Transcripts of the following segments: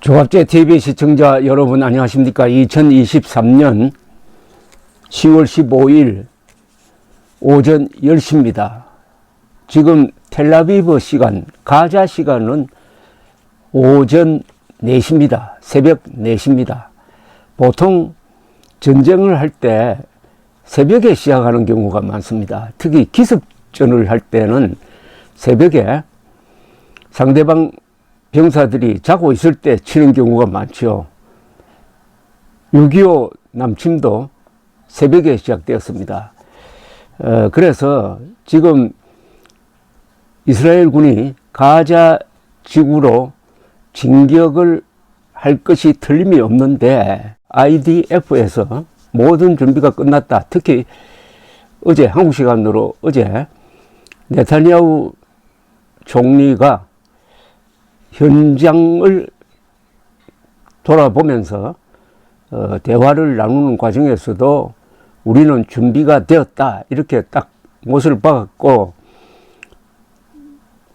조갑제 TV 시청자 여러분 안녕하십니까? 2023년 10월 15일 오전 10시입니다. 지금 텔라비브 시간, 가자 시간은 오전 4시입니다. 새벽 4시입니다. 보통 전쟁을 할 때 새벽에 시작하는 경우가 많습니다. 특히 기습전을 할 때는 새벽에 상대방 병사들이 자고 있을 때 치는 경우가 많죠. 6.25 남침도 새벽에 시작되었습니다. 어, 그래서 지금 이스라엘 군이 가자 지구로 진격을 할 것이 틀림이 없는데 IDF에서 모든 준비가 끝났다. 특히 어제 한국 시간으로 어제 네타냐후 총리가 현장을 돌아보면서 어, 대화를 나누는 과정에서도 우리는 준비가 되었다 이렇게 딱 못을 박았고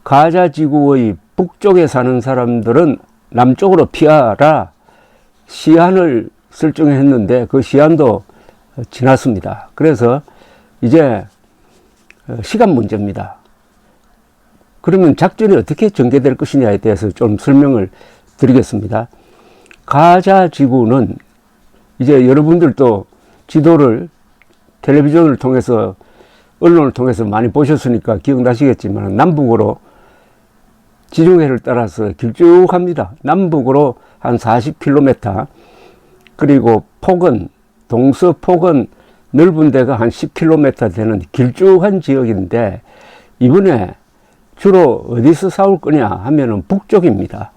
가자 지구의 북쪽에 사는 사람들은 남쪽으로 피하라 시한을 설정했는데 그 시한도 지났습니다. 그래서 이제 어, 시간 문제입니다. 그러면 작전이 어떻게 전개될 것이냐에 대해서 좀 설명을 드리겠습니다. 가자 지구는 이제 여러분들도 지도를 텔레비전을 통해서 언론을 통해서 많이 보셨으니까 기억나시겠지만 남북으로 지중해를 따라서 길쭉합니다. 남북으로 한 40km 그리고 폭은 동서폭은 넓은 데가 한 10km 되는 길쭉한 지역인데 이번에 주로 어디서 싸울 거냐 하면은 북쪽입니다.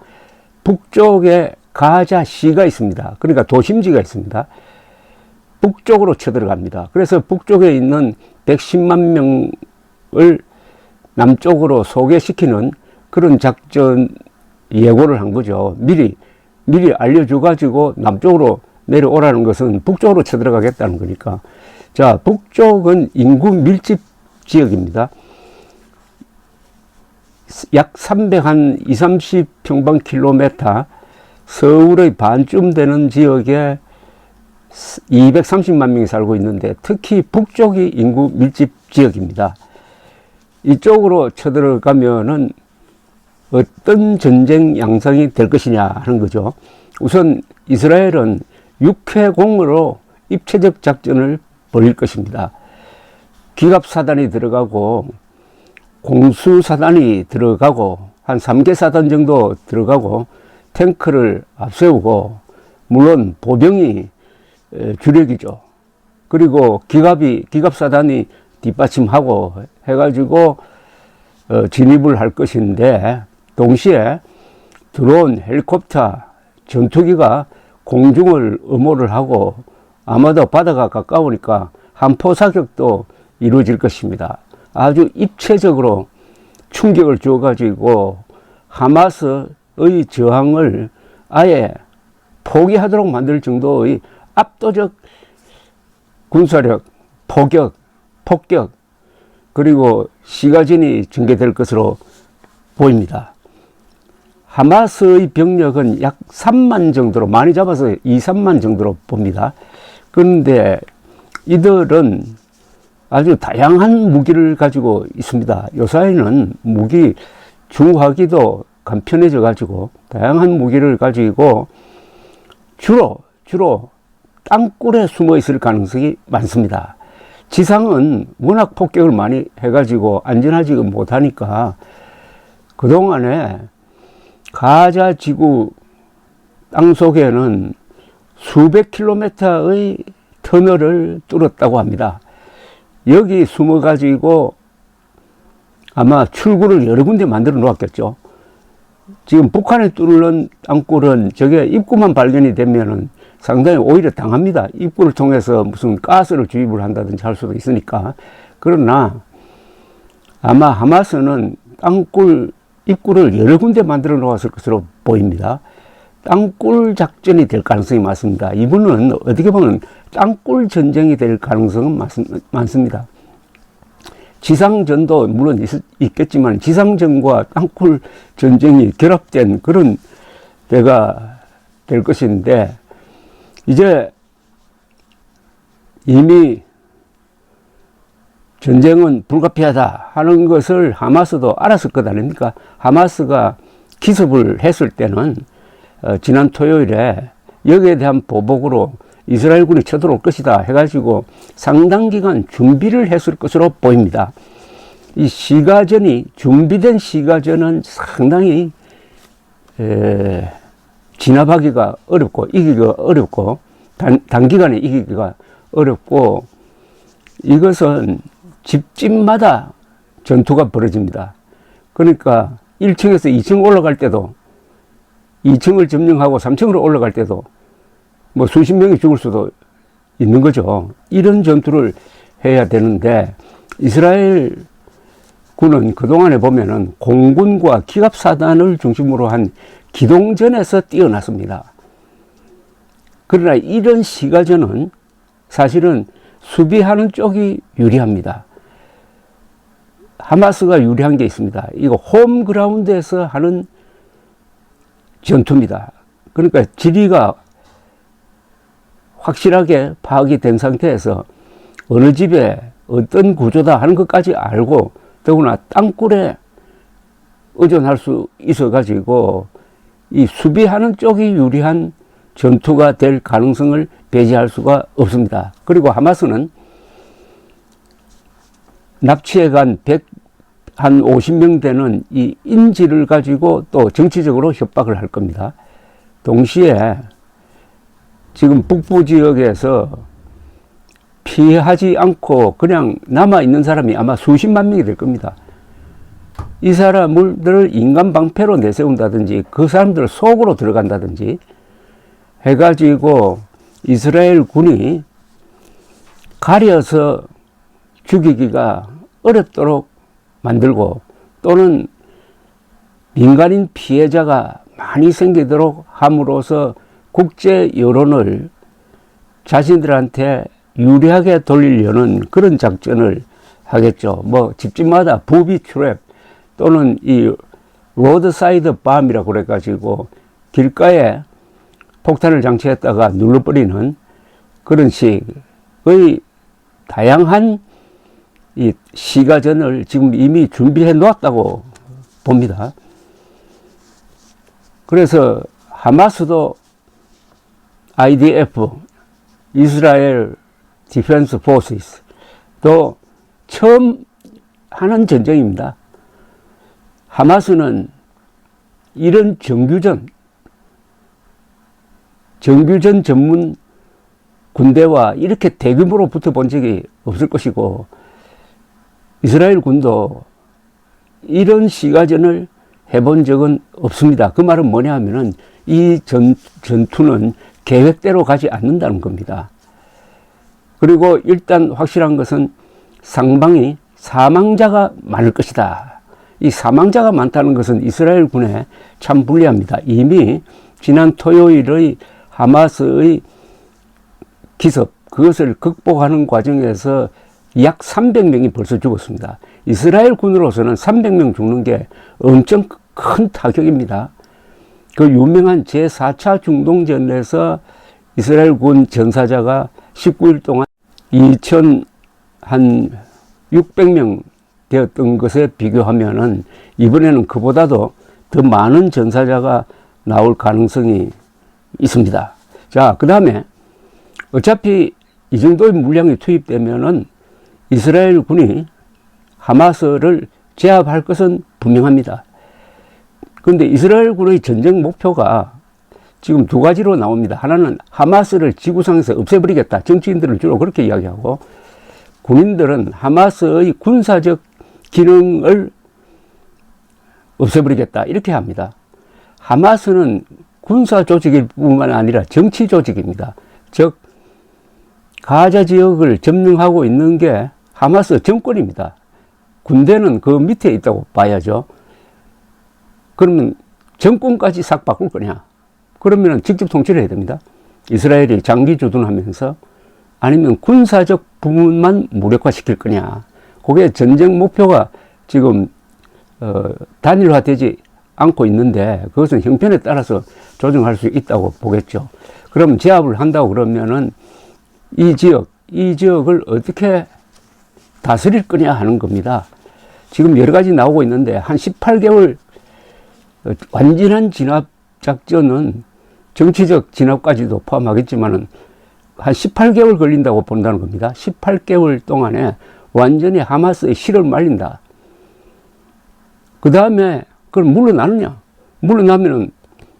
북쪽에 가자시가 있습니다. 그러니까 도심지가 있습니다. 북쪽으로 쳐들어갑니다. 그래서 북쪽에 있는 110만 명을 남쪽으로 소개시키는 그런 작전 예고를 한 거죠. 미리, 미리 알려줘 가지고 남쪽으로 내려오라는 것은 북쪽으로 쳐들어가겠다는 거니까. 자, 북쪽은 인구 밀집 지역입니다. 약 300, 한 2, 30 평방 킬로미터 서울의 반쯤 되는 지역에 230만 명이 살고 있는데 특히 북쪽이 인구 밀집 지역입니다. 이쪽으로 쳐들어가면은 어떤 전쟁 양상이 될 것이냐 하는 거죠. 우선 이스라엘은 육해공으로 입체적 작전을 벌일 것입니다. 기갑사단이 들어가고 공수사단이 들어가고 한 3개 사단 정도 들어가고 탱크를 앞세우고 물론 보병이 주력이죠. 그리고 기갑이 기갑사단이 뒷받침하고 해가지고 어, 진입을 할 것인데 동시에 드론, 헬리콥터, 전투기가 공중을 음호를 하고 아마도 바다가 가까우니까 한포 사격도 이루어질 것입니다. 아주 입체적으로 충격을 줘가지고 하마스의 저항을 아예 포기하도록 만들 정도의 압도적 군사력, 포격, 폭격, 그리고 시가전이 전개될 것으로 보입니다. 하마스의 병력은 약 3만 정도로 많이 잡아서 2, 3만 정도로 봅니다. 그런데 이들은 아주 다양한 무기를 가지고 있습니다. 요사이는 무기 중화기도 간편해져 가지고 다양한 무기를 가지고 주로 주로 땅굴에 숨어 있을 가능성이 많습니다. 지상은 워낙 폭격을 많이 해가지고 안전하지 못하니까 그동안에 가자 지구 땅 속에는 수백 킬로미터의 터널을 뚫었다고 합니다. 여기 숨어 가지고 아마 출구를 여러 군데 만들어 놓았겠죠. 지금 북한에 뚫는 땅굴은 저게 입구만 발견이 되면은 상당히 오히려 당합니다. 입구를 통해서 무슨 가스를 주입을 한다든지 할 수도 있으니까. 그러나 아마 하마스는 땅굴 입구를 여러 군데 만들어 놓았을 것으로 보입니다. 땅굴 작전이 될 가능성이 많습니다. 이분은 어떻게 보면 땅굴 전쟁이 될 가능성은 많습니다. 지상전도 물론 있, 겠지만 지상전과 땅굴 전쟁이 결합된 그런 데가 될 것인데 이제 이미 전쟁은 불가피하다 하는 것을 하마스도 알았을 것 아닙니까? 하마스가 기습을 했을 때는 어, 지난 토요일에 여기에 대한 보복으로 이스라엘군이 쳐들어올 것이다 해가지고 상당 기간 준비를 했을 것으로 보입니다. 이 시가전이 준비된 시가전은 상당히 에, 진압하기가 어렵고 이기기가 어렵고 단, 단기간에 이기기가 어렵고 이것은 집집마다 전투가 벌어집니다. 그러니까 1층에서 2층 올라갈 때도 2층을 점령하고 3층으로 올라갈 때도 뭐 수십 명이 죽을 수도 있는 거죠. 이런 전투를 해야 되는데 이스라엘 군은 그동안에 보면은 공군과 기갑사단을 중심으로 한 기동전에서 뛰어났습니다. 그러나 이런 시가전은 사실은 수비하는 쪽이 유리합니다. 하마스가 유리한 게 있습니다. 이거 홈그라운드에서 하는 전투입니다. 그러니까 지리가 확실하게 파악이 된 상태에서 어느 집에 어떤 구조다 하는 것까지 알고 더구나 땅굴에 의존할 수 있어 가지고 이 수비하는 쪽이 유리한 전투가 될 가능성을 배제할 수가 없습니다. 그리고 하마스는 납치해 간 100, 한 50명 되는 이 인지를 가지고 또 정치적으로 협박을 할 겁니다. 동시에 지금 북부 지역에서 피하지 않고 그냥 남아 있는 사람이 아마 수십만 명이 될 겁니다. 이 사람들을 인간 방패로 내세운다든지 그 사람들 속으로 들어간다든지 해가지고 이스라엘 군이 가려서 죽이기가 어렵도록 만들고 또는 민간인 피해자가 많이 생기도록 함으로써 국제 여론을 자신들한테 유리하게 돌리려는 그런 작전을 하겠죠. 뭐 집집마다 부비 트랩 또는 이 로드사이드 밤이라고 그래가지고 길가에 폭탄을 장치했다가 눌러버리는 그런 식의 다양한 이 시가전을 지금 이미 준비해 놓았다고 봅니다. 그래서 하마스도 IDF, 이스라엘 디펜스 포스도 처음 하는 전쟁입니다. 하마스는 이런 정규전, 정규전 전문 군대와 이렇게 대규모로 붙어본 적이 없을 것이고 이스라엘 군도 이런 시가전을 해본 적은 없습니다. 그 말은 뭐냐 하면은 이 전, 전투는 계획대로 가지 않는다는 겁니다. 그리고 일단 확실한 것은 상방이 사망자가 많을 것이다. 이 사망자가 많다는 것은 이스라엘 군에 참 불리합니다. 이미 지난 토요일의 하마스의 기습, 그것을 극복하는 과정에서 약 300명이 벌써 죽었습니다. 이스라엘 군으로서는 300명 죽는 게 엄청 큰 타격입니다. 그 유명한 제4차 중동전에서 이스라엘 군 전사자가 19일 동안 2천 한 600명 되었던 것에 비교하면은 이번에는 그보다도 더 많은 전사자가 나올 가능성이 있습니다. 자, 그 다음에 어차피 이 정도의 물량이 투입되면은 이스라엘 군이 하마스를 제압할 것은 분명합니다. 그런데 이스라엘 군의 전쟁 목표가 지금 두 가지로 나옵니다. 하나는 하마스를 지구상에서 없애버리겠다. 정치인들은 주로 그렇게 이야기하고 군인들은 하마스의 군사적 기능을 없애버리겠다. 이렇게 합니다. 하마스는 군사 조직일 뿐만 아니라 정치 조직입니다. 즉, 가자 지역을 점령하고 있는 게 하마스 정권입니다. 군대는 그 밑에 있다고 봐야죠. 그러면 정권까지 싹 바꿀 거냐? 그러면 직접 통치를 해야 됩니다. 이스라엘이 장기 주둔하면서 아니면 군사적 부분만 무력화시킬 거냐. 그게 전쟁 목표가 지금 어, 단일화되지 않고 있는데 그것은 형편에 따라서 조정할 수 있다고 보겠죠. 그럼 제압을 한다고 그러면은 이 지역, 이 지역을 어떻게 다스릴 거냐 하는 겁니다. 지금 여러 가지 나오고 있는데 한 18개월 어, 완전한 진압 작전은 정치적 진압까지도 포함하겠지만은 한 18개월 걸린다고 본다는 겁니다. 18개월 동안에 완전히 하마스의 실을 말린다. 그 다음에 그걸 물러나느냐? 물러나면은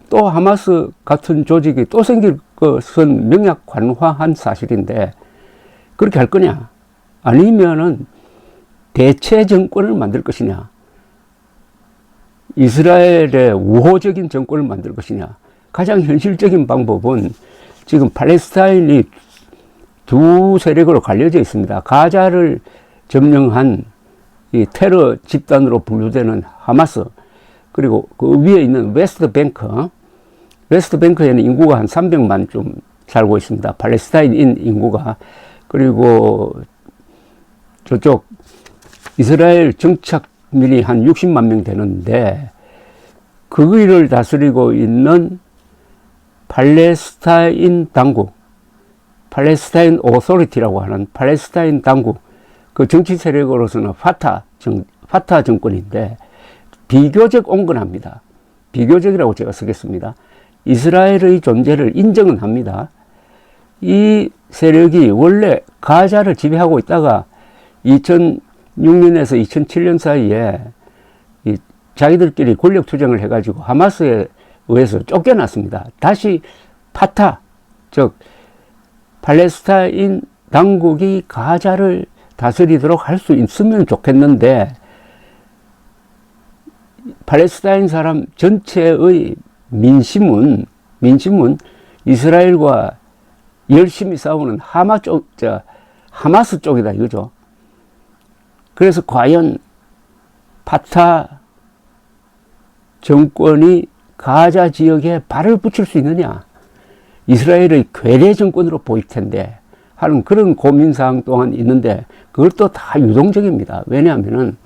또 하마스 같은 조직이 또 생길 것은 명약 관화한 사실인데 그렇게 할 거냐? 아니면은 대체 정권을 만들 것이냐? 이스라엘의 우호적인 정권을 만들 것이냐? 가장 현실적인 방법은 지금 팔레스타인이 두 세력으로 갈려져 있습니다. 가자를 점령한 이 테러 집단으로 분류되는 하마스, 그리고 그 위에 있는 웨스트 뱅크, 웨스트 뱅크에는 인구가 한 300만 좀 살고 있습니다. 팔레스타인인 인구가. 그리고 저쪽 이스라엘 정착민이 한 60만 명 되는데 거기를 다스리고 있는 팔레스타인 당국, 팔레스타인 오소리티라고 하는 팔레스타인 당국, 그 정치 세력으로서는 파타 정, 파타 정권인데 비교적 온건합니다. 비교적이라고 제가 쓰겠습니다. 이스라엘의 존재를 인정은 합니다. 이 세력이 원래 가자를 지배하고 있다가 2006년에서 2007년 사이에 이 자기들끼리 권력 투쟁을 해가지고 하마스에 의해서 쫓겨났습니다. 다시 파타, 즉 팔레스타인 당국이 가자를 다스리도록 할 수 있으면 좋겠는데 팔레스타인 사람 전체의 민심은 민심은 이스라엘과 열심히 싸우는 하마 쪽, 저, 하마스 쪽이다 이거죠. 그래서 과연 파타 정권이 가자 지역에 발을 붙일 수 있느냐? 이스라엘의 괴뢰 정권으로 보일 텐데 하는 그런 고민사항 또한 있는데 그것도 다 유동적입니다. 왜냐하면은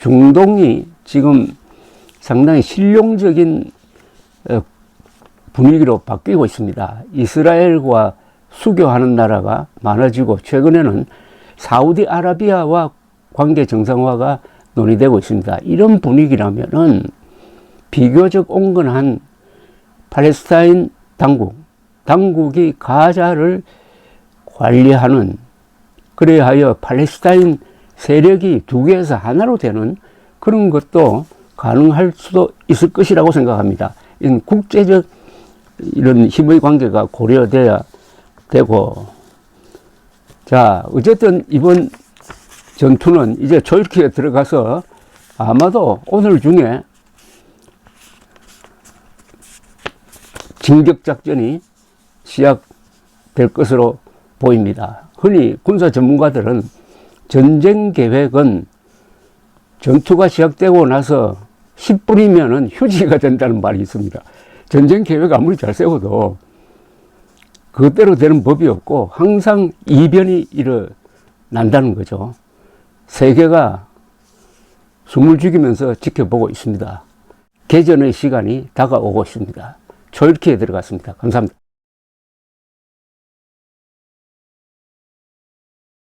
중동이 지금 상당히 실용적인 어, 분위기로 바뀌고 있습니다. 이스라엘과 수교하는 나라가 많아지고 최근에는 사우디아라비아와 관계 정상화가 논의되고 있습니다. 이런 분위기라면은 비교적 온건한 팔레스타인 당국, 당국이 가자를 관리하는 그래야 하여 팔레스타인 세력이 두 개에서 하나로 되는 그런 것도 가능할 수도 있을 것이라고 생각합니다. 이런 국제적 이런 힘의 관계가 고려돼야 되고 자 어쨌든 이번 전투는 이제 조이키에 들어가서 아마도 오늘 중에 진격 작전이 시작될 것으로 보입니다. 흔히 군사 전문가들은 전쟁 계획은 전투가 시작되고 나서 10분이면은 휴지가 된다는 말이 있습니다. 전쟁 계획 아무리 잘 세워도 그것대로 되는 법이 없고 항상 이변이 일어난다는 거죠. 세계가 숨을 죽이면서 지켜보고 있습니다. 개전의 시간이 다가오고 있습니다. 졸기에 들어갔습니다. 감사합니다.